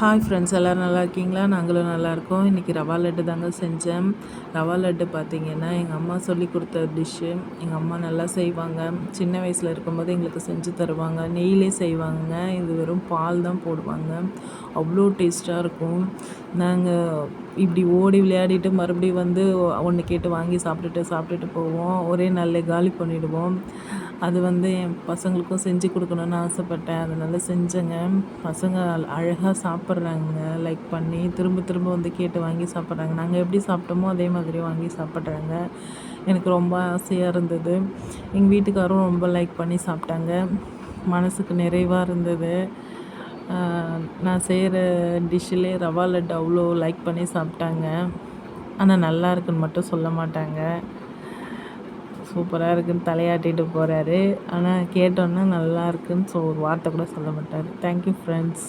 Hi friends எல்லோரும் நல்லா இருக்கீங்களா? நாங்களும் நல்லாயிருக்கோம் இன்றைக்கி ரவா லட்டு தாங்க செஞ்சேன். ரவா லட்டு பார்த்திங்கன்னா எங்கள் அம்மா சொல்லி கொடுத்த டிஷ்ஷு எங்கள் அம்மா நல்லா செய்வாங்க. சின்ன வயசில் இருக்கும்போது எங்களுக்கு செஞ்சு தருவாங்க. நெய்லே செய்வாங்க இது வெறும் பால் தான் போடுவாங்க. அவ்வளோ டேஸ்ட்டாக இருக்கும். நாங்கள் இப்படி ஓடி விளையாடிட்டு மறுபடியும் வந்து ஒன்று கேட்டு வாங்கி சாப்பிட்டுட்டு சாப்பிட்டுட்டு போவோம். ஒரே நாளில் காலி பண்ணிவிடுவோம் அது வந்து என் பசங்களுக்கும் செஞ்சு கொடுக்கணுன்னு ஆசைப்பட்டேன். அதனால் செஞ்சேங்க. பசங்க அழகாக சாப்பிட்றாங்க. லைக் பண்ணி திரும்ப திரும்ப வந்து கேட்டு வாங்கி சாப்பிட்றாங்க. நாங்கள் எப்படி சாப்பிட்டோமோ அதே மாதிரி வாங்கி சாப்பிட்றாங்க. எனக்கு ரொம்ப ஆசையாக இருந்தது. எங்கள் வீட்டுக்காரும் ரொம்ப லைக் பண்ணி சாப்பிட்டாங்க. மனசுக்கு நிறைவாக இருந்தது. நான் செய்கிற டிஷ்ஷிலே ரவா லட்டு அவ்வளோ லைக் பண்ணி சாப்பிட்டாங்க. ஆனால் நல்லா இருக்குன்னு மட்டும் சொல்ல மாட்டாங்க. சூப்பராக இருக்குன்னு தலையாட்டிட்டு போகிறாரு ஆனால் கேட்டோன்னே நல்லா இருக்குன்னு ஸோ ஒரு வார்த்தை கூட சொல்ல மாட்டார். Thank you friends